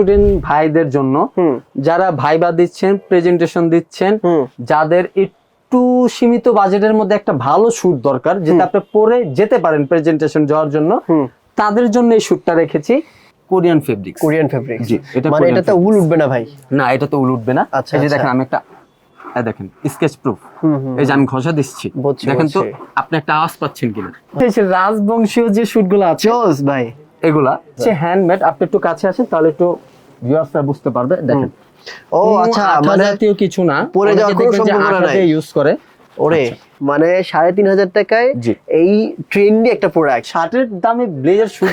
Student ভাইদের জন্য যারা ভাইবা দিচ্ছেন প্রেজেন্টেশন দিচ্ছেন যাদের একটু সীমিত বাজেটের মধ্যে একটা ভালো শুট দরকার যেটা আপনি পরে যেতে পারেন প্রেজেন্টেশন যাওয়ার জন্য তাদের জন্য এই শুটটা রেখেছি কোরিয়ান ফেব্রিক কোরিয়ান ফেব্রিক জি এটা মানে এটাতে উল উঠবে না ভাই। না এটা তো উল উঠবে না। আচ্ছা, এই যে আচ্ছা। দেখেন আমি একটা এই দেখেন স্কেচ প্রুফ এই যে আমি ঘষা দিচ্ছি। দেখেন তো আপনি একটা আওয়াজ পাচ্ছেন কিনা? এই যে রাজবংশীয় যে শুটগুলো আছে। ভাই। এগুলা? সে হ্যান্ডমেড আপনি একটু কাছে আসেন তাহলে একটু ভিউয়ার্সরা বুঝতে পারবে দেখেন। ও আচ্ছা মানে জাতীয় কিছু না পরে যাওয়ার কোনো সম্ভাবনা নাই। ইউজ করে। ওরে মানে সাড়ে তিন হাজার টাকায়। এই ট্রেন্ডি একটা প্রোডাক্ট শার্টের দামে ব্লেজার শুট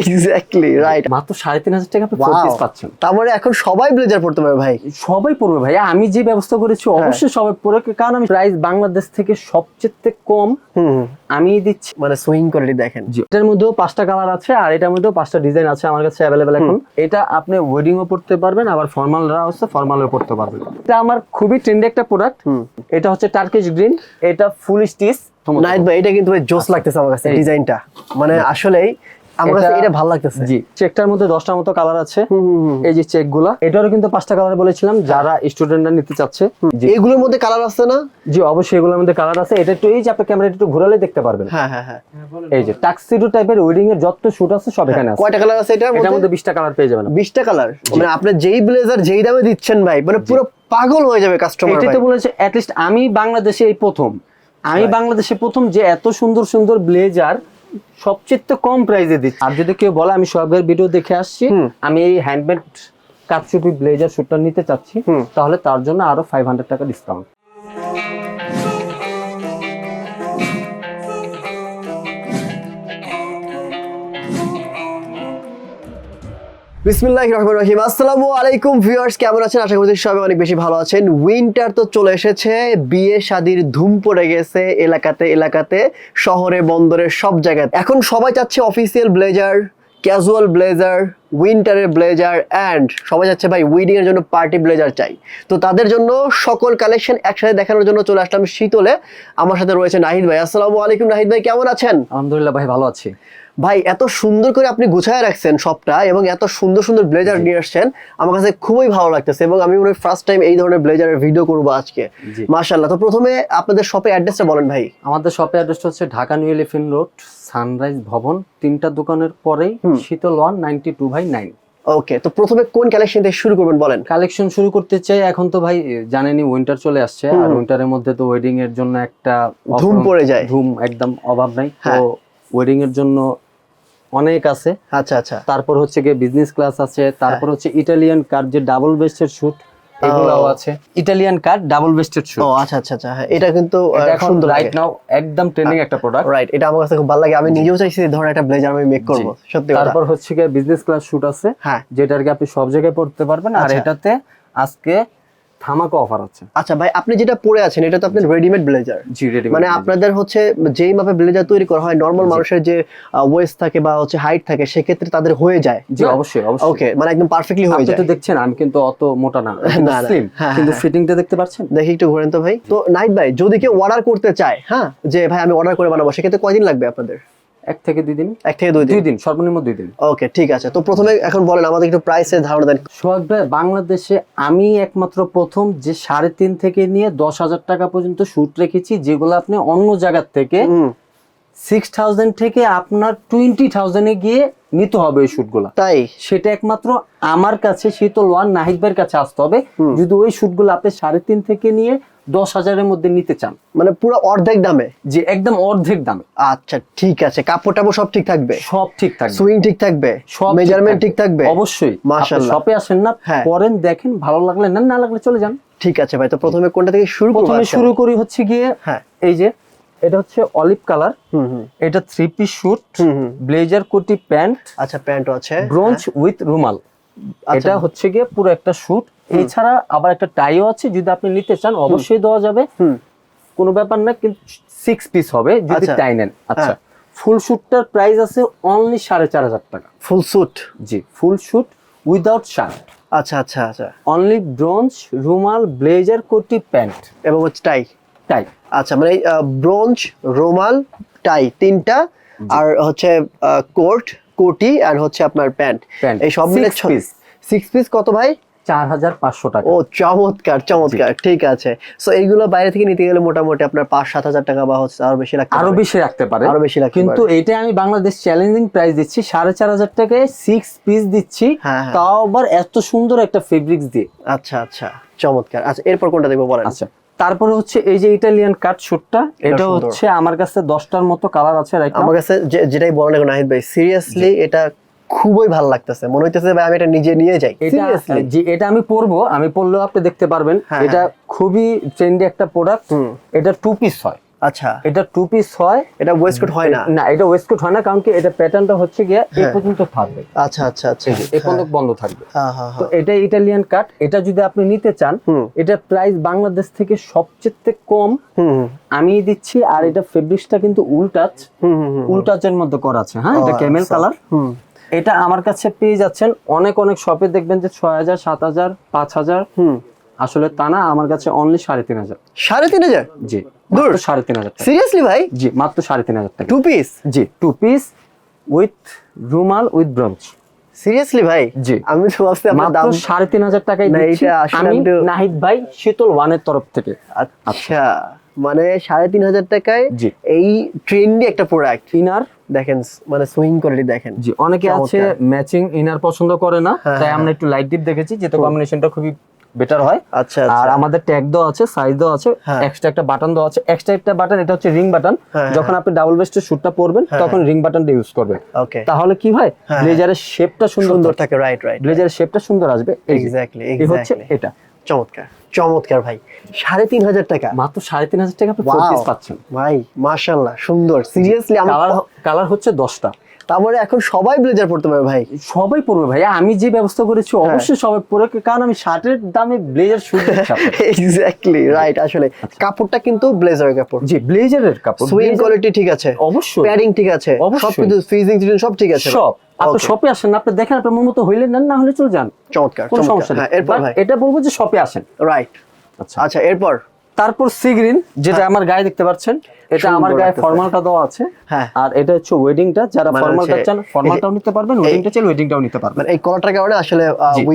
এক্স্যাক্টলি রাইট মাত্র সাড়ে তিন হাজার টাকা আপনি পাচ্ছেন। তারপরে এখন সবাই ব্লেজার পড়তে পারে ভাই। সবাই পড়বে ভাই। আমি যে ব্যবস্থা করেছি হ্যাঁ। অবশ্যই সবাই পড়বে কারণ আমি প্রাইস বাংলাদেশ থেকে সবচেয়ে কম। আমি দিচ্ছি। মানে সুইং কোয়ালিটি দেখেন। এটার মধ্যেও পাঁচটা কালার আছে আর এটার মধ্যেও পাঁচটা ডিজাইন আছে আমার কাছে অ্যাভেলেবেল এখন। এটা আপনি ওয়েডিং ও পড়তে পারবেন আবার ফর্মালরা হচ্ছে ফর্মালও পড়তে পারবেন। এটা আমার খুবই ট্রেন্ডি একটা প্রোডাক্ট এটা হচ্ছে টার্কিশ গ্রিন এটা ফুল স্টিচ নাইট ভাই এটা কিন্তু ভাই জোস লাগতেছে আমার কাছে ডিজাইনটা মানে আসলেই আমার কাছে এটা- ভালো লাগতেছে। জি চেকটার মধ্যে দশটার মতো কালার আছে। এই যে চেকগুলা এটারও কিন্তু পাঁচটা কালার বলেছিলাম যারা স্টুডেন্টরা নিতে চাচ্ছে। এগুলোর মধ্যে কালার আছে না? জি অবশ্যই এগুলোর মধ্যে কালার আছে। এটা একটু এই যে আপনি ক্যামেরা একটু ঘোরালে দেখতে পারবেন। হ্যাঁ হ্যাঁ হ্যাঁ। এই যে টাক্সিডো টাইপের ওয়েডিং এর যত শুট আছে সব এখানে আছে। কয়টা কালার আছে এটার এটার মধ্যে? মধ্যে বিশটা কালার পেয়ে যাবেন আপনি। বিশটা কালার মানে আপনি যেই ব্লেজার যেই দামে দিচ্ছেন ভাই মানে পুরো পাগল হয়ে যাবে কাস্টমার এটাই তো বলেছে অ্যাটলিস্ট আমি বাংলাদেশে এই প্রথম। আমি বাংলাদেশে প্রথম যে এত সুন্দর সুন্দর ব্লেজার সবচেয়ে কম প্রাইসে দিচ্ছি। আর যদি কেউ বলে আমি সবের ভিডিও দেখে আসছি আমি এই হ্যান্ডমেড কাপসুপি ব্লেজার শুটটা নিতে চাচ্ছি তাহলে তার জন্য আরও ফাইভ হান্ড্রেড টাকা ডিসকাউন্ট বিসমিল্লাহির রহমানির রহিম। আসসালামু আলাইকুম ভিউয়ার্স, কেমন আছেন? আশা করছি সবাই অনেক বেশি ভালো আছেন। উইন্টার তো চলে এসেছে, বিয়ে শাদির ধুম পড়ে গেছে এলাকাতে এলাকাতে, শহরে, বন্দরে, সব জায়গায় এখন সবাই চাচ্ছে অফিসিয়াল ব্লেজার ক্যাজুয়াল ব্লেজার উইন্টারের ব্লেজার অ্যান্ড সবাই যাচ্ছে ভাই উইডিং এর জন্য পার্টি ব্লেজার চাই। তো তাদের জন্য সকল কালেকশন একসাথে দেখানোর জন্য চলে আসলাম শীতলে। আমার সাথে রয়েছে নাহিদ ভাই। আসসালামু আলাইকুম নাহিদ ভাই, কেমন আছেন? আলহামদুলিল্লাহ ভাই, ভালো আছি। ভাই এত সুন্দর করে আপনি গুছায় রাখছেন সবটা এবং এত সুন্দর সুন্দর ব্লেজার নিয়ে আসছেন আমার কাছে খুবই ভালো লাগতেছে এবং আমি মনে ফার্স্ট টাইম এই ধরনের ব্লেজারের ভিডিও করব আজকে। জি। মাশাল্লাহ তো প্রথমে আপনাদের শপে অ্যাড্রেসটা বলেন ভাই। আমাদের শপে অ্যাড্রেসটা হচ্ছে Dhaka New Elephant Road Sunrise Bhaban তিনটা দোকানের পরেই Shital one ninety two by nine. Okay তো প্রথমে কোন কালেকশন থেকে শুরু করবেন বলেন? কালেকশন শুরু করতে চাই এখন তো ভাই জানেনই উইন্টার চলে আসছে আর উইন্টারের মধ্যে তো ওয়েডিং এর জন্য একটা ধুম পড়ে যায়। ধুম একদম অভাব নাই। তো হ্যাঁ। ওয়েডিং এর জন্য অনেক আছে। আচ্ছা আচ্ছা। তারপর হচ্ছে গিয়ে বিজনেস ক্লাস আছে তারপর হচ্ছে ইটালিয়ান কার যে ডাবল বেস্টের শুট এগুলাও আছে। ইটালিয়ান কার ডাবল বেস্টের শুট ও আচ্ছা আচ্ছা আচ্ছা। হ্যাঁ এটা কিন্তু এখন রাইট নাও একদম ট্রেন্ডিং একটা প্রোডাক্ট রাইট এটা আমার কাছে খুব ভালো লাগে। আমি নিজেও চাইছি ধরনের একটা ব্লেজার আমি মেক করব। সত্যি কথা। তারপর হচ্ছে গিয়ে বিজনেস ক্লাস শুট আছে হ্যাঁ। যেটা আর কি আপনি সব জায়গায় পড়তে পারবেন। আর আচ্ছা। এটাতে আজকে ধামাকা অফার আছে। আচ্ছা ভাই আপনি যেটা পরে আছেন এটা তো আপনার রেডিমেড ব্লেজার জি রেডি মানে আপনাদের হচ্ছে যেই মাপে ব্লেজার তৈরি করা হয় নর্মাল মানুষের যে ওয়েস্ট থাকে বা হচ্ছে হাইট থাকে সেক্ষেত্রে তাদের হয়ে যায়। জি অবশ্যই অবশ্যই। ওকে মানে একদম পারফেক্টলি হয়ে আপনি যায়। তো দেখছেন আমি কিন্তু অত মোটা না। স্লিম হ্যাঁ, কিন্তু হ্যাঁ। ফিটিংটা দেখতে পাচ্ছেন দেখি একটু ঘুরেন তো ভাই। তো নাইট ভাই যদি কেউ অর্ডার করতে চায় হ্যাঁ যে ভাই আমি অর্ডার করে বানাবো সেক্ষেত্রে কয়দিন লাগবে আপনাদের? এক থেকে দুই দিন। এক থেকে দুই দিন? দুই দিন সর্বনিম্ন দুই দিন। ওকে ঠিক আছে। তো প্রথমে এখন বলেন আমাদের একটু প্রাইসের ধারণা দেন। সোহাগ ভাই বাংলাদেশে আমি একমাত্র প্রথম যে সাড়ে তিন থেকে নিয়ে দশ হাজার টাকা পর্যন্ত শুট রেখেছি যেগুলো আপনি অন্য জায়গার থেকে সিক্স থাউজেন্ড থেকে আপনার টোয়েন্টি থাউজেন্ডে গিয়ে নিতে হবে ওই শুটগুলো তাই? সেটা একমাত্র আমার কাছে শীতল ওয়ান নাহিদ ভাইয়ের কাছে আসতে হবে। যদি ওই শুটগুলো আপনি সাড়ে তিন থেকে নিয়ে দশ হাজারের মধ্যে নিতে চান। মানে পুরো অর্ধেক দামে? যে একদম অর্ধেক দামে। আচ্ছা ঠিক আছে। কাপড় টাপড় সব ঠিক থাকবে? সব ঠিক থাকবে। সুইং ঠিক থাকবে? সব মেজারমেন্ট ঠিক থাকবে? অবশ্যই। মাশাআল্লাহ। শপে আসেন না হ্যাঁ। পরেন দেখেন ভালো লাগলে না না লাগলে চলে যান। ঠিক আছে ভাই তো প্রথমে কোনটা থেকে শুরু করব? প্রথমে শুরু করি হচ্ছে গিয়ে হ্যাঁ। এই যে এটা হচ্ছে অলিভ কালার হুম হুম। এটা থ্রি পিস শুট হুম হুম। ব্লেজার কোটি প্যান্ট আচ্ছা প্যান্টও আছে। ব্রোঞ্জ উইথ রুমাল আচ্ছা। এটা হচ্ছে গিয়ে পুরো একটা শুট এছাড়া আবার একটা টাইও আছে যদি আপনি নিতে চান অবশ্যই দেওয়া যাবে। হুম। কোনো ব্যাপার না কিন্তু সিক্স পিস হবে যদি আচ্ছা। টাই নেন। আচ্ছা। ফুল শুটটার প্রাইস আছে অনলি সাড়ে চার হাজার টাকা। ফুল স্যুট জি ফুল শুট উইদাউট শার্ট আচ্ছা আচ্ছা আচ্ছা। অনলি ব্রোঞ্জ রুমাল ব্লেজার কোটি প্যান্ট এবং হচ্ছে টাই টাই আচ্ছা মানে ব্রোঞ্জ রোমাল টাই তিনটা আর হচ্ছে কোট কোটি আর হচ্ছে আপনার প্যান্ট। এই সব মিলে সিক্স পিস কত ভাই? চার হাজার পাঁচশো টাকা। ও চমৎকার চমৎকার ঠিক আছে। সো এইগুলো বাইরে থেকে নিতে গেলে মোটামুটি আপনার পাঁচ সাত হাজার টাকা বা হচ্ছে আরও বেশি লাগতে আরও বেশি রাখতে পারে। আরও বেশি রাখতে কিন্তু এটা আমি বাংলাদেশ চ্যালেঞ্জিং প্রাইস দিচ্ছি সাড়ে চার হাজার টাকায় সিক্স পিস দিচ্ছি। হ্যাঁ, হ্যাঁ। তাও আবার এত সুন্দর একটা ফেব্রিক্স দিয়ে। আচ্ছা আচ্ছা চমৎকার। আচ্ছা এরপর কোনটা দেখব বলেন? আচ্ছা তারপরে হচ্ছে এই যে ইটালিয়ান কাট শুটটা এটা হচ্ছে আমার কাছে দশটার মতো কালার আছে আমার কাছে যেটাই বলেন এখন নাহিদ ভাই সিরিয়াসলি এটা খুবই ভালো লাগতেছে। মনে হইতেছে ভাই আমি এটা নিজে নিয়ে যাই। সিরিয়াসলি যে এটা আমি পরবো আমি পরলেও আপনি দেখতে পারবেন। হ্যাঁ, এটা খুবই ট্রেন্ডি একটা প্রোডাক্ট এটা টু পিস হয়। আচ্ছা। এটা টু পিস হয়। এটা ওয়েস্টকোট হয় না? না এটা ওয়েস্টকোট হয় না কারণ কি এটা প্যাটার্নটা হচ্ছে গিয়ে এই হ্যাঁ। পর্যন্ত থাকবে। আচ্ছা আচ্ছা আচ্ছা। এই পর্যন্ত বন্ধ থাকবে। হ্যাঁ হ্যাঁ তো হ্যাঁ এটা ইটালিয়ান কাট এটা যদি আপনি নিতে চান এটা প্রাইস বাংলাদেশ থেকে সবচেয়ে কম আমি দিচ্ছি আর এটা ফেব্রিক্সটা কিন্তু উল টাচ হুম হুম হুম। মধ্যে করা আছে হ্যাঁ? এটা ক্যামেল আচ্ছা। কালার এটা আমার কাছে পেয়ে যাচ্ছেন অনেক অনেক শপে দেখবেন যে ছয় হাজার সাত হাজার পাঁচ হাজার। আসলে তা না আমার কাছে অনলি সাড়ে তিন হাজার। সাড়ে তিন হাজার? জি দূর। সাড়ে তিন হাজার সিরিয়াসলি ভাই? জি মাত্র সাড়ে তিন হাজার টাকা। টু পিস জি টু পিস উইথ রুমাল উইথ ব্রঞ্চ সিরিয়াসলি ভাই? জি। আমি তো ভাবছি আপনার দাম সাড়ে তিন হাজার টাকায় না, দিচ্ছি আমি নাহিদ ভাই শীতল ওয়ানের তরফ থেকে। আচ্ছা মানে সাড়ে তিন হাজার টাকায়। এই ট্রেন্ডি একটা প্রোডাক্ট ইনার দেখেন মানে সুইং কোয়ালিটি দেখেন। জি অনেকে আছে ম্যাচিং ইনার পছন্দ করে না হ্যাঁ, তাই হ্যাঁ। আমরা একটু লাইট ডিপ দেখেছি যেটা কম্বিনেশনটা খুবই বেটার হয়। আচ্ছা আর আচ্ছা আমাদের ট্যাগ দেওয়া আছে সাইজ দেওয়া আছে হ্যাঁ। এক্সট্রা একটা বাটন দেওয়া আছে। এক্সট্রা একটা বাটন এটা হচ্ছে রিং বাটন হ্যাঁ, যখন আপনি ডাবল বেস্টের শুটটা পরবেন হ্যাঁ, তখন রিং বাটনটা ইউজ করবেন। ওকে তাহলে কি হয়? হ্যাঁ। ব্লেজারের শেপটা সুন্দর সুন্দর থাকে। রাইট রাইট ব্লেজারের শেপটা সুন্দর আসবে। এক্স্যাক্টলি এই হচ্ছে এটা। চমৎকার চমৎকার ভাই। সাড়ে তিন হাজার টাকা। মাত্র সাড়ে তিন হাজার টাকা আপনি পাচ্ছেন। ভাই মাশাল্লাহ সুন্দর। সিরিয়াসলি আমার কালার হচ্ছে দশটা। তারপরে এখন সবাই ব্লেজার পড়তে পারে ভাই। সবাই পরবে ভাই। আমি যে ব্যবস্থা করেছি হ্যাঁ। অবশ্যই সবাই পরে কারণ আমি শার্টের দামে ব্লেজার শুট এক্স্যাক্টলি রাইট আসলে। কাপড়টা কিন্তু ব্লেজারের কাপড়। জি ব্লেজারের কাপড় সুইং কোয়ালিটি ঠিক আছে। অবশ্যই। প্যাডিং ঠিক আছে। অবশ্যই। সব কিছু ফ্রিজিং সব ঠিক আছে। সব। আপনি. শপে আসেন আপনি দেখেন আপনার মন মতো হইলে নেন না হলে চলে যান। চমৎকার কোনো সমস্যা হ্যাঁ এটা বলব যে শপে আসেন। রাইট আচ্ছা। আচ্ছা এরপর? তারপর সি গ্রিন যেটা আমার গায়ে দেখতে পাচ্ছেন এটা আমার গায়ে। ফর্মালটা দেওয়া আছে হ্যাঁ আর এটা হচ্ছে ওয়েডিংটা যারা মানে ফর্মালটা চান ফর্মালটাও নিতে পারবেন ওয়েডিংটা চাইলে ওয়েডিংটাও নিতে পারবেন মানে এই কলারটার কারণে আসলে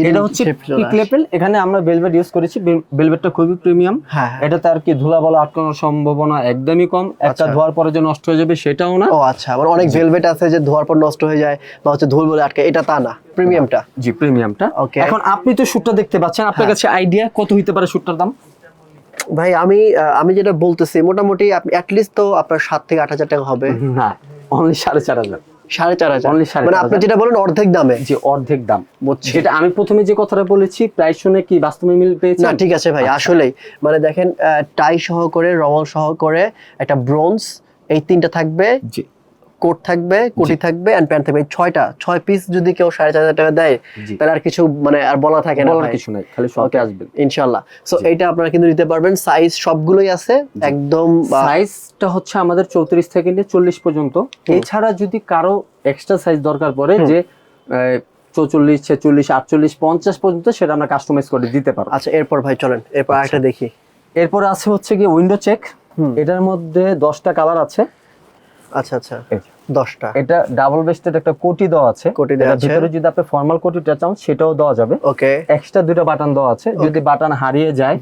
এটা হচ্ছে shape পিক আসে। এখানে আমরা ভেলভেট ইউজ করেছি ভেলভেটটা খুবই প্রিমিয়াম হ্যাঁ হ্যাঁ। এটাতে আর কি ধুলা বলা আটকানোর সম্ভাবনা একদমই কম একটা আচ্ছা। ধোয়ার পরে যে নষ্ট হয়ে যাবে সেটাও না ও আচ্ছা আবার অনেক ভেলভেট আছে যে ধোয়ার পর নষ্ট হয়ে যায় বা হচ্ছে ধুল বলে আটকে এটা তা না প্রিমিয়ামটা জি প্রিমিয়ামটা Okay. এখন আপনি তো শুটটা দেখতে পাচ্ছেন আপনার হ্যাঁ। কাছে আইডিয়া কত হইতে পারে শুটটার দাম ভাই আমি আমি যেটা বলতেছি মোটামুটি আপনি অ্যাটলিস্ট তো আপনার সাত থেকে আট হাজার টাকা হবে। না অনলি সাড়ে চার হাজার। সাড়ে চার হাজার। সাড়ে মানে আপনি যেটা বলেন অর্ধেক দামে। যে অর্ধেক দাম। যেটা আমি প্রথমে যে কথাটা বলেছি প্রাইস শুনে কি বাস্তবে মিল পেয়েছেন? না ঠিক আছে ভাই আসলেই। মানে দেখেন টাই সহ করে রমল সহ করে একটা ব্রোঞ্জ এই তিনটা থাকবে। জি। কোট থাকবে কোটি থাকবে এন্ড প্যান্ট থাকবে। ছয়টা ছয় পিস যদি কেউ সাড়ে চার হাজার টাকা দেয় তাহলে আর কিছু মানে আর বলা থাকে না কিছু নাই খালি শপে. আসবেন। ইনশাল্লাহ সো এইটা আপনারা কিন্তু নিতে পারবেন। সাইজ সবগুলোই আছে একদম সাইজটা হচ্ছে আমাদের চৌত্রিশ থেকে নিয়ে চল্লিশ পর্যন্ত। এছাড়া যদি কারও এক্সট্রা সাইজ দরকার পড়ে যে চৌচল্লিশ ছেচল্লিশ আটচল্লিশ পঞ্চাশ পর্যন্ত সেটা আমরা কাস্টমাইজ করে দিতে পারব। আচ্ছা এরপর ভাই চলেন এরপর আরেকটা দেখি। এরপর আছে হচ্ছে গিয়ে উইন্ডো চেক। এটার মধ্যে দশটা কালার আছে। আচ্ছা আচ্ছা। এই যে, দশটা। এটা ডাবল বেস্টেড একটা কোটি দেওয়া আছে। কোটি দেওয়া আছে। ভিতরে যদি আপনি ফর্মাল কোটিটা চান সেটাও দেওয়া যাবে। ওকে। এক্সট্রা দুটো বাটন দেওয়া আছে। যদি বাটন হারিয়ে যায়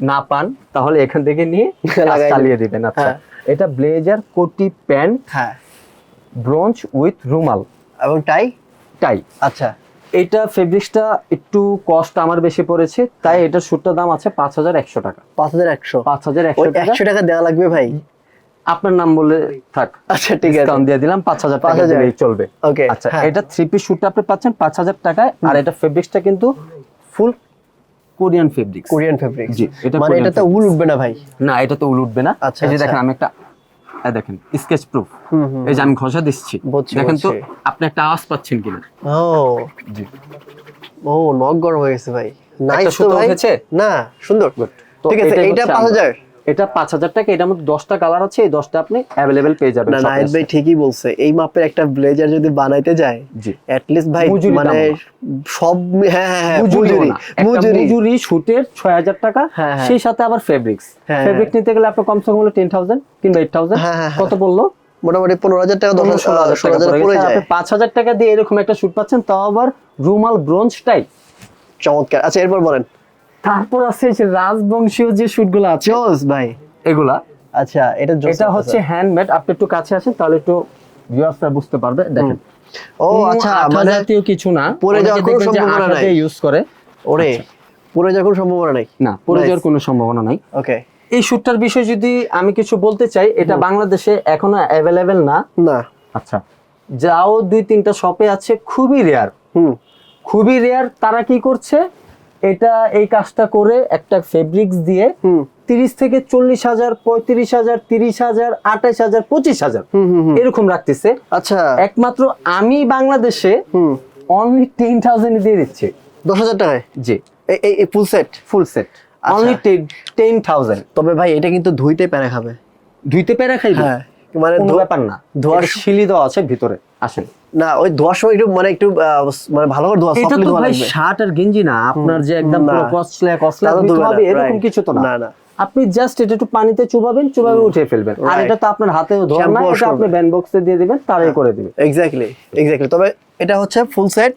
না পান তাহলে এখান থেকে নিয়ে চালিয়ে দিবেন। আচ্ছা। হ্যাঁ। এটা ব্লেজার কোটি প্যান্ট হ্যাঁ। ব্রঞ্চ উইথ রুমাল এবং টাই টাই আচ্ছা। এটা ফেব্রিক্সটা একটু কস্ট আমার বেশি পড়েছে তাই এটার শুটটার দাম আছে পাঁচ হাজার একশো টাকা। পাঁচ হাজার একশো। পাঁচ হাজার একশো টাকা দেওয়া লাগবে ভাই? আপনার নাম বলে থাক। আচ্ছা ঠিক আছে। ডিসকাউন্ট দিয়ে দিলাম 5000 টাকা দিলেই চলবে। ওকে আচ্ছা হ্যাঁ। এটা থ্রি পিস স্যুট আপনি পাচ্ছেন 5000 টাকায় আর এটা ফেব্রিক্সটা কিন্তু full Korean fabric Korean fabric জি এটা মানে এটা তো উল উঠবে না ভাই? না এটা তো উল উঠবে না। আচ্ছা এই যে আচ্ছা। দেখেন আমি একটা এই দেখেন স্কেচ প্রুফ এই যে আমি ঘষা দিচ্ছি। দেখেন তো আপনি একটা আওয়াজ পাচ্ছেন কিনা? ও। জি। ও নক গড় হয়ে গেছে ভাই। নাইস তো ভাই। না সুন্দর। ঠিক আছে এটা 5000 এটা পাঁচ হাজার টাকা এটার মধ্যে দশটা কালার আছে এই দশটা আপনি অ্যাভেলেবেল পেয়ে যাবেন না shop ভাই ঠিকই বলছে। এই মাপের একটা ব্লেজার যদি বানাইতে যায় জি। অ্যাট ভাই মানে সব হ্যাঁ হ্যাঁ হ্যাঁ মজুরি মজুরি। মজুরি শুটের ছয় হাজার টাকা হ্যাঁ, হ্যাঁ। সেই সাথে আবার ফেব্রিক্স ফেব্রিক নিতে গেলে আপনার কমসে কম হলো টেন থাউজেন্ড কিংবা এইট থাউজেন্ড কত বলল? মোটামুটি পনেরো হাজার টাকা দশ ষোলো হাজার ষোলো হাজার পড়ে পড়ে যায়। পাঁচ হাজার টাকা দিয়ে এরকম একটা শুট পাচ্ছেন তাও আবার রুমাল ব্রোঞ্জ টাইপ চমৎকার। আচ্ছা এরপর বলেন। তারপর আছে যে রাজবংশীয় যে শুটগুলো আছে। জোস ভাই। এগুলা। আচ্ছা এটা এটা হচ্ছে হ্যান্ডমেড আপনি একটু কাছে আসেন তাহলে একটু ভিউয়ার্সরা বুঝতে পারবে। দেখেন। ও আচ্ছা মানে জাতীয় কিছু না। পরে যাওয়ার কোনো সম্ভাবনা নাই। ইউজ করে। ওরে পড়ে যাওয়ার কোনো সম্ভাবনা নেই। না পড়ে যাওয়ার কোনো সম্ভাবনা নাই। ওকে এই শুটটার বিষয়ে যদি আমি কিছু বলতে চাই এটা বাংলাদেশে এখনও অ্যাভেলেবেল না। না। আচ্ছা। যাও দুই তিনটা শপে আছে খুবই রেয়ার হুম। খুবই রেয়ার তারা কি করছে? এটা এই কাজটা করে একটা ফেব্রিক্স দিয়ে তিরিশ থেকে চল্লিশ হাজার পঁয়ত্রিশ হাজার তিরিশ হাজার আঠাশ হাজার পঁচিশ হাজার এরকম রাখতেছে। আচ্ছা। একমাত্র আমি বাংলাদেশে অনলি টেন থাউজেন্ড দিয়ে দিচ্ছি। দশ হাজার টাকায়? জি। এই- এই full set full set. Only ten thousand তবে ভাই এটা কিন্তু ধুইতে প্যারা খাবে। ধুইতে পেরে খাইবে? হ্যাঁ মানে ব্যাপার না। ধোয়ার শিলি দেওয়া আছে ভিতরে। আসেন। না ওই ধোয়ার সময় একটু মানে একটু মানে ভালো করে ধোয়া এটা সফটলি ধোয়া লাগবে। শার্ট আর গেঞ্জি না আপনার যে একদম পুরো কসলে কসলে হবে এরকম কিছু তো না। না। আপনি জাস্ট এটা একটু পানিতে চুবাবেন চুবাবে উঠে ফেলবেন। আর এটা তো আপনার হাতেও ধোয়া না এটা আপনি। ব্যান্ড বক্সে দিয়ে দিবেন তারাই করে দিবেন। এক্স্যাক্টলি এক্স্যাক্টলি তবে এটা হচ্ছে ফুল সেট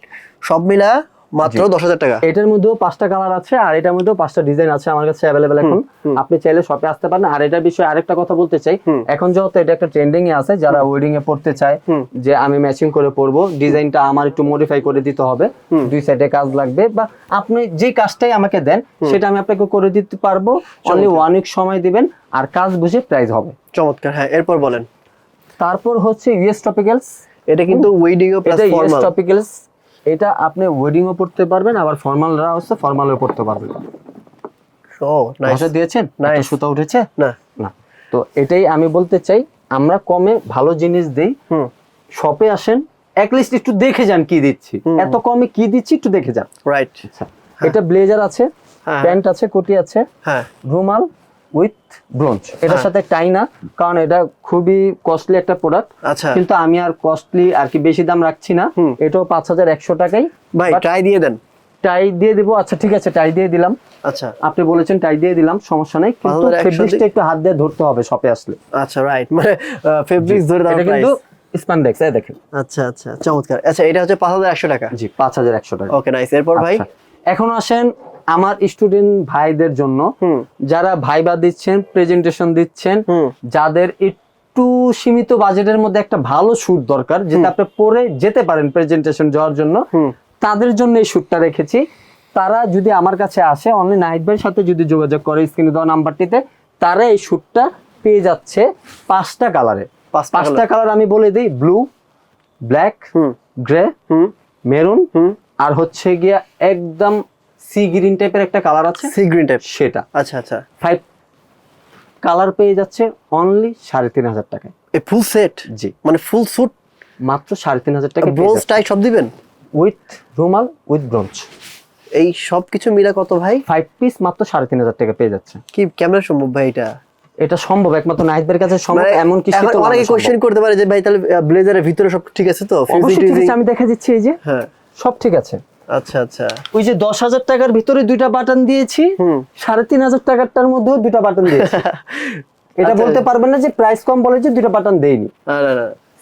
সব মিলা মাত্র দশ হাজার টাকা। এটার মধ্যেও পাঁচটা কালার আছে আর এটার মধ্যেও পাঁচটা ডিজাইন আছে আমার কাছে অ্যাভেলেবেল এখন। আপনি চাইলে শপে আসতে পারেন। আর এটার বিষয়ে আরেকটা কথা বলতে চাই এখন যেহেতু এটা একটা ট্রেন্ডিং এ আছে যারা ওয়েডিং এ পড়তে চায় যে আমি ম্যাচিং করে পরবো ডিজাইনটা আমার একটু মডিফাই করে দিতে হবে। দুই সাইডে কাজ লাগবে বা আপনি যে কাজটাই আমাকে দেন সেটা আমি আপনাকে করে দিতে পারব। অনলি ওয়ান উইক সময় দিবেন আর কাজ বুঝে প্রাইস হবে। চমৎকার হ্যাঁ এরপর বলেন। তারপর হচ্ছে ইউএস টপিক্যালস এটা কিন্তু ওয়েডিং ও প্লাস এটা ইউএস ফর্মাল টপিক্যালস এটা আপনি ওয়েডিং ও পড়তে পারবেন আবার ফর্মালরা হচ্ছে ফর্মালও পড়তে পারবেন। ও নাইস দিয়েছেন. একটা সুতা উঠেছে? না। না। তো এটাই আমি বলতে চাই আমরা কমে ভালো জিনিস দেই। হুম। শপে আসেন লিস্ট একটু দেখে যান কি দিচ্ছি। এত কমে কি দিচ্ছি একটু দেখে যান। রাইট আচ্ছা। এটা ব্লেজার আছে হ্যাঁ। প্যান্ট আছে কোটি আছে হ্যাঁ। রুমাল উইথ ব্রোঞ্জ। এটার হ্যাঁ। সাথে টাই না কারণ এটা খুবই কস্টলি একটা প্রোডাক্ট আচ্ছা। কিন্তু আমি আর কস্টলি আর কি বেশি দাম রাখছি না। এটাও পাঁচ হাজার একশো টাকাই। ভাই ট্রাই দিয়ে দেন। টাই দিয়ে দিব। আচ্ছা ঠিক আছে টাই দিয়ে দিলাম। আচ্ছা। আপনি বলেছেন টাই দিয়ে দিলাম সমস্যা নাই। কিন্তু 5100 ফেব্রিক্সটা একটু হাত দিয়ে ধরতে হবে শপে আসলে। আচ্ছা রাইট মানে ফেব্রিক্স ধরে এটা কিন্তু প্রাইস এই দেখেন। আচ্ছা আচ্ছা চমৎকার। আচ্ছা এটা হচ্ছে পাঁচ হাজার একশো টাকা। জি পাঁচ হাজার একশো টাকা। ওকে নাইস এরপর ভাই? আচ্ছা, এখন আসেন আমার স্টুডেন্ট ভাইদের জন্য যারা ভাইবা দিচ্ছেন প্রেজেন্টেশন দিচ্ছেন যাদের একটু সীমিত বাজেটের মধ্যে একটা ভালো শুট দরকার যেটা আপনি পরে যেতে পারেন প্রেজেন্টেশন যাওয়ার জন্য তাদের জন্য এই শুটটা রেখেছি। তারা যদি আমার কাছে আসে অনলি নাইট ভাইয়ের সাথে যদি যোগাযোগ করে স্ক্রিনে দেওয়া নাম্বারটিতে তারা এই শুটটা পেয়ে যাচ্ছে পাঁচটা কালারে পাঁচটা কালার আমি বলে দিই ব্লু ব্ল্যাক গ্রে মেরুন আর হচ্ছে গিয়া একদম সি গ্রিন টাইপের একটা কালার আছে। সি গ্রিন টাইপ সেটা। আচ্ছা আচ্ছা। ফাইভ কালার পেয়ে যাচ্ছে অনলি সাড়ে তিন হাজার টাকায়। এই ফুল সেট জি। মানে ফুল স্যুট মাত্র সাড়ে তিন হাজার টাকা ব্রোঞ্জ টাই সব দিবেন? উইথ রুমাল উইথ ব্রোঞ্জ এই সব কিছু মিলা কত ভাই? ফাইভ পিস মাত্র সাড়ে তিন হাজার টাকা পেয়ে যাচ্ছে। কি কেমন সম্ভব ভাই এটা? এটা সম্ভব একমাত্র নাহিদের কাছে সম্ভব মানে এমন কিছু এখন অনেকে কোশ্চেন করতে পারে যে ভাই তাহলে ব্লেজারের ভিতরে সব ঠিক আছে তো? আমি দেখা দিচ্ছি এই যে। হ্যাঁ। সব ঠিক আছে। আচ্ছা আচ্ছা। ওই যে দশ হাজার টাকার ভিতরে দুইটা বাটন দিয়েছি সাড়ে তিন হাজার টাকারটার মধ্যেও দুইটা বাটন দিয়েছি। এটা আচ্ছা। বলতে পারবেন না যে প্রাইস কম বলে যে দুইটা বাটন দেয়নি।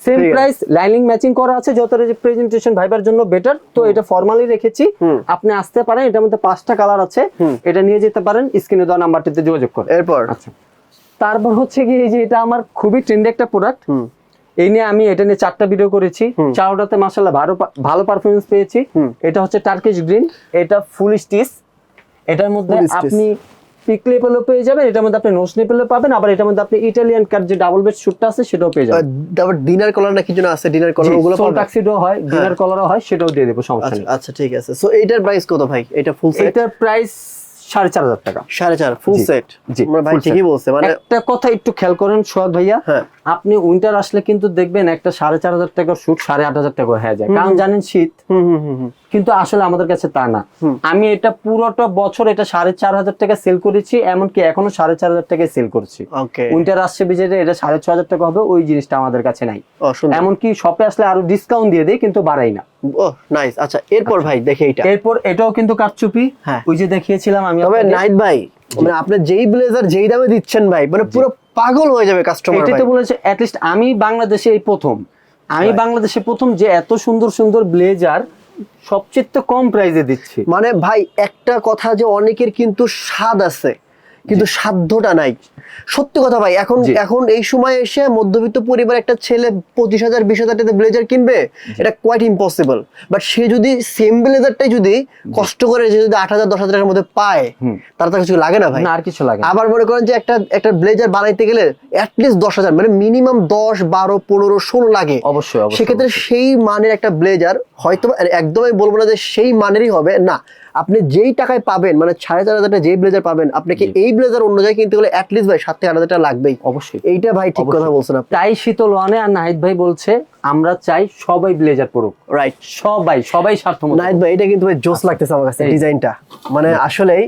সেম প্রাইস লাইনিং ম্যাচিং করা আছে যত প্রেজেন্টেশন ভাইবার জন্য বেটার তো এটা ফর্মালি রেখেছি। আপনি আসতে পারেন এটার মধ্যে পাঁচটা কালার আছে। এটা নিয়ে যেতে পারেন স্ক্রিনে দেওয়া নাম্বারটিতে যোগাযোগ করে। এরপর? আচ্ছা। তারপর হচ্ছে কি এই যে এটা আমার খুবই ট্রেন্ডি একটা প্রোডাক্ট এই নিয়ে আমি এটা নিয়ে চারটা ভিডিও করেছি। চারটাতে মাসাল্লাহ ভালো ভালো পারফরমেন্স পেয়েছি। এটা হচ্ছে টার্কিশ গ্রিন এটা ফুল স্টিচ এটার মধ্যে আপনি পিক লেপেলও পেয়ে যাবেন এটার মধ্যে আপনি নোস লেপেলও পাবেন আবার এটার মধ্যে আপনি ইটালিয়ান কাট যে ডাবল বেড শুটটা আছে সেটাও পেয়ে যাবেন। তারপর ডিনার কলার না কি যেন আছে ডিনার কলার ওগুলো সোল টাক্সিডো হয় ডিনার কলারও হয় সেটাও দিয়ে দেবো সমস্যা আচ্ছা নেই। আচ্ছা ঠিক আছে। সো এইটার প্রাইস কত ভাই? এটা ফুল সেট এটার প্রাইস সাড়ে চার হাজার টাকা। সাড়ে চার ফুল সেট জি, ভাই ঠিকই। বলছে মানে একটা কথা একটু খেয়াল করেন সোহাগ ভাইয়া। হ্যাঁ। আপনি উইন্টার আসলে কিন্তু দেখবেন একটা সাড়ে চার হাজার টাকার শুট সাড়ে আট হাজার টাকা হয়ে যায়। কারণ জানেন শীত? কিন্তু আসলে আমাদের কাছে তা না। আমি এটা পুরোটা বছর এটা সাড়ে চার হাজার টাকা সেল করেছি এমনকি এখনও সাড়ে চার হাজার টাকায় সেল করছি। উইন্টার আসছে বিজেতে এটা সাড়ে ছ হাজার টাকা হবে ওই জিনিসটা আমাদের কাছে নাই। এমনকি শপে আসলে আরও ডিসকাউন্ট দিয়ে দেয় কিন্তু বাড়াই না। নাইস আচ্ছা এরপর ভাই দেখে এইটা। এরপর এটাও কিন্তু কারচুপি। হ্যাঁ। ওই যে দেখিয়েছিলাম আমি তবে নাইট ভাই মানে আপনি যেই ব্লেজার যেই দামে দিচ্ছেন ভাই মানে পুরো পাগল হয়ে যাবে কাস্টমার এটাই তো বলেছে অ্যাটলিস্ট আমি বাংলাদেশে এই প্রথম। আমি বাংলাদেশে প্রথম যে এত সুন্দর সুন্দর ব্লেজার সবচেয়ে কম প্রাইসে দিচ্ছি। মানে ভাই একটা কথা যে অনেকের কিন্তু স্বাদ আছে। কিন্তু সাধ্যটা নাই। সত্যি কথা ভাই এখন এখন এই সময় এসে মধ্যবিত্ত পরিবার একটা ছেলে পঁচিশ হাজার বিশ হাজার টাকা ব্লেজার কিনবে এটা কোয়াইট ইম্পসিবল বাট সে যদি সেম ব্লেজারটাই যদি কষ্ট করে সে যদি আট হাজার দশ হাজার টাকার মধ্যে পায় হুম। তার কিছু লাগে না ভাই? আর কিছু লাগে আবার মনে করেন যে একটা একটা ব্লেজার বানাইতে গেলে অ্যাটলিস্ট দশ হাজার মানে মিনিমাম দশ বারো পনেরো ষোলো লাগে। অবশ্যই সেক্ষেত্রে সেই মানের একটা ব্লেজার হয়তো একদমই বলব না যে সেই মানেরই হবে না। আপনি যেই টাকায় পাবেন মানে সাড়ে চার হাজার যেই ব্লেজার পাবেন আপনাকে এই ব্লেজার অন্য জায়গায় কিনতে গেলে অ্যাটলিস্ট ভাই সাত থেকে আট হাজার লাগবেই। অবশ্যই। এইটা ভাই ঠিক কথা বলছেন আপনি। তাই শীতল ওয়ানে আর নাহিদ ভাই বলছে আমরা চাই সবাই ব্লেজার পরুক। রাইট সবাই সবাই স্বার্থ নাইট ভাই এটা কিন্তু ভাই জোস লাগতেছে আমার কাছে। ডিজাইনটা। মানে আসলেই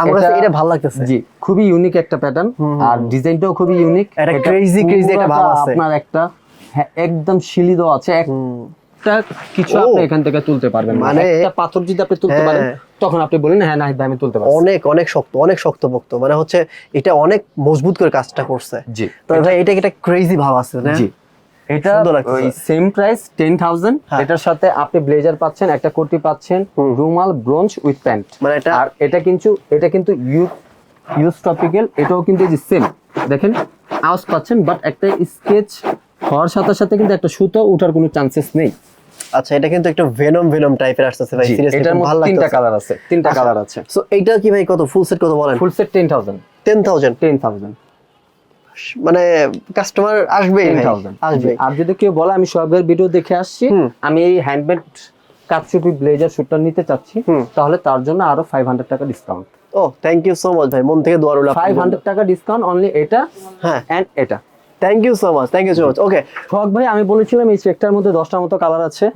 আমার কাছে এটা ভালো লাগতেছে। জি খুবই ইউনিক একটা প্যাটার্ন আর ডিজাইনটাও খুবই ইউনিক একটা ভাব আছে। আপনার একটা হ্যাঁ, একদম শিলি দেওয়া আছে একটা কিছু আপনি এখান থেকে তুলতে পারবেন। মানে একটা পাথর যদি আপনি তুলতে হ্যাঁ। পারেন তখন আপনি বলেন হ্যাঁ নাহিদ ভাই আমি তুলতে পারছি। অনেক অনেক শক্ত অনেক শক্তপোক্ত। মানে হচ্ছে এটা অনেক মজবুত করে কাজটা করছে। জি। তবে ভাই এটা একটা ক্রেজি ভাব আছে না? জি। এটা ওই সেম প্রাইস টেন থাউজেন্ড। এটার সাথে আপনি ব্লেজার পাচ্ছেন একটা কোটি পাচ্ছেন রুমাল ব্রোঞ্জ উইথ প্যান্ট মানে এটা- আর এটা কিন্তু এটা কিন্তু ইউ ইউজ টপিক্যাল এটাও কিন্তু যে সেম দেখেন আওয়াজ পাচ্ছেন বাট একটা স্কেচ হওয়ার সাথে সাথে কিন্তু একটা সুতো ওঠার কোনো চান্সেস নেই। আচ্ছা এটা কিন্তু একটু ভেনম ভেনম টাইপের আসতেছে ভাই সিরিয়াসলি এটার মধ্যে তিনটা কালার আছে তিনটা আচ্ছা। কালার আছে। সো এইটা কি ভাই কত ফুল সেট কত বলেন? Full set ten thousand ten thousand ten thousand মানে কাস্টমার আসবেই আসবে। আর যদি কেউ বলে আমি সবের ভিডিও দেখে আসছি আমি এই হ্যান্ডমেড কাপচুপি ব্লেজার শুটটা নিতে চাচ্ছি তাহলে তার জন্য আরও ফাইভ হান্ড্রেড টাকা ডিসকাউন্ট ও থ্যাংক ইউ সো মাচ ভাই মন থেকে দোয়া রইল ফাইভ হান্ড্রেড টাকা ডিসকাউন্ট অনলি এটা হ্যাঁ। এন্ড এটা। Thank you so much thank you so much okay ফক ভাই আমি বলেছিলাম এই চেকটার মধ্যে দশটার মতো কালার আছে।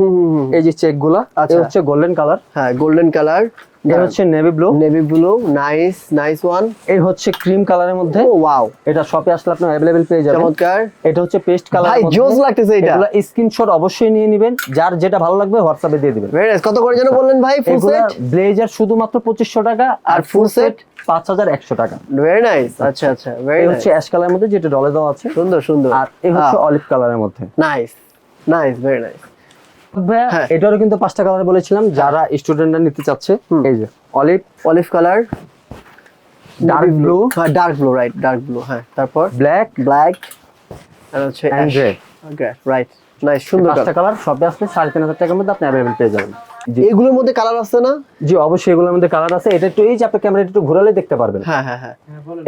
এই যে চেকগুলা আচ্ছা। হচ্ছে গোল্ডেন কালার হ্যাঁ গোল্ডেন কালার এই হচ্ছে navy blue navy blue nice nice one এই হচ্ছে ক্রিম কালারের মধ্যে। ও ওয়াও এটা শপে আসলে আপনার অ্যাভেলেবেল পেয়ে যাবেন। চমৎকার। এটা হচ্ছে পেস্ট কালার ভাই জোস লাগতেছে এটা এগুলা স্ক্রিনশট অবশ্যই নিয়ে নেবেন। যার যেটা ভালো লাগবে হোয়াটসঅ্যাপে দিয়ে দিবেন। ভেরি কত করে যেন বললেন ভাই ফুল সেট ব্লেজার শুধুমাত্র পঁচিশশো টাকা আর ফুল সেট পাঁচ হাজার একশো টাকা। ভেরি নাইস আচ্ছা আচ্ছা। ভেরি নাইস হচ্ছে অ্যাশ কালারের মধ্যে যেটা ডলে দেওয়া আছে। সুন্দর সুন্দর। আর এই হচ্ছে অলিভ কালারের মধ্যে। নাইস নাইস ভেরি নাইস হ্যাঁ। এটারও কিন্তু পাঁচটা কালার বলেছিলাম যারা স্টুডেন্টরা নিতে চাচ্ছে এই যে olive olive colour dark blue হ্যাঁ dark blue right dark blue হ্যাঁ তারপর ব্ল্যাক ব্ল্যাক আর হচ্ছে অ্যান্ড রাইট নাইস সুন্দর পাঁচটা কালার সব আসলে সাড়ে তিন হাজার টাকার মধ্যে আপনি অ্যাভেলেবেল পেয়ে যাবেন। এগুলোর মধ্যে কালার আছে না? জি অবশ্যই এগুলোর মধ্যে কালার আছে। এটা একটু এই যে আপনি ক্যামেরা একটু ঘোরালে দেখতে পারবেন। হ্যাঁ হ্যাঁ হ্যাঁ।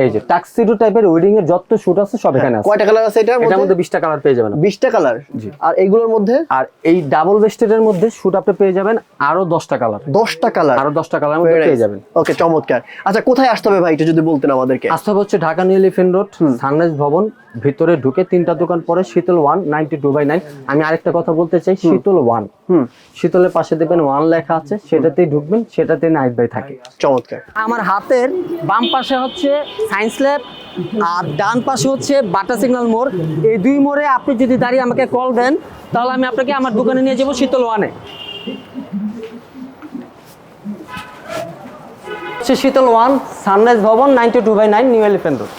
এই যে টাক্সিডো টাইপের ওয়েডিং এর যত শুট আছে সব এখানে আছে। কয়টা কালার আছে এটার এটার মধ্যে? মধ্যে বিশটা কালার পেয়ে যাবেন আপনি। বিশটা কালার জি। আর এগুলোর মধ্যে? আর এই ডাবল বেস্টেড এর মধ্যে শুট আপনি পেয়ে যাবেন আরও দশটা কালার দশটা কালার আরও দশটা কালার মধ্যে পেয়ে যাবেন। ওকে চমৎকার। আচ্ছা কোথায় আসতে হবে ভাই? এটা যদি বলতেন আমাদেরকে। আসতে হবে হচ্ছে Dhaka New Elephant Road Sunrise Bhaban ভিতরে ঢুকে তিনটা দোকান পরে Shital one ninety two by nine. আমি আরেকটা কথা বলতে চাই শীতল ওয়ান। হুম। শীতলের পাশে দেখবেন ওয়ান লেখা আছে সেটাতেই ঢুকবেন সেটাতে নাইট বাই থাকে। চমৎকার। আমার হাতের বাম পাশে হচ্ছে সায়েন্স ল্যাব আর ডান পাশে হচ্ছে বাটা সিগন্যাল মোড়। এই দুই মোড়ে আপনি যদি দাঁড়িয়ে আমাকে কল দেন তাহলে আমি আপনাকে আমার দোকানে নিয়ে যাব শীতল ওয়ানে। সে Shital one Sunrise Bhaban ninety two by nine New Elephant Road.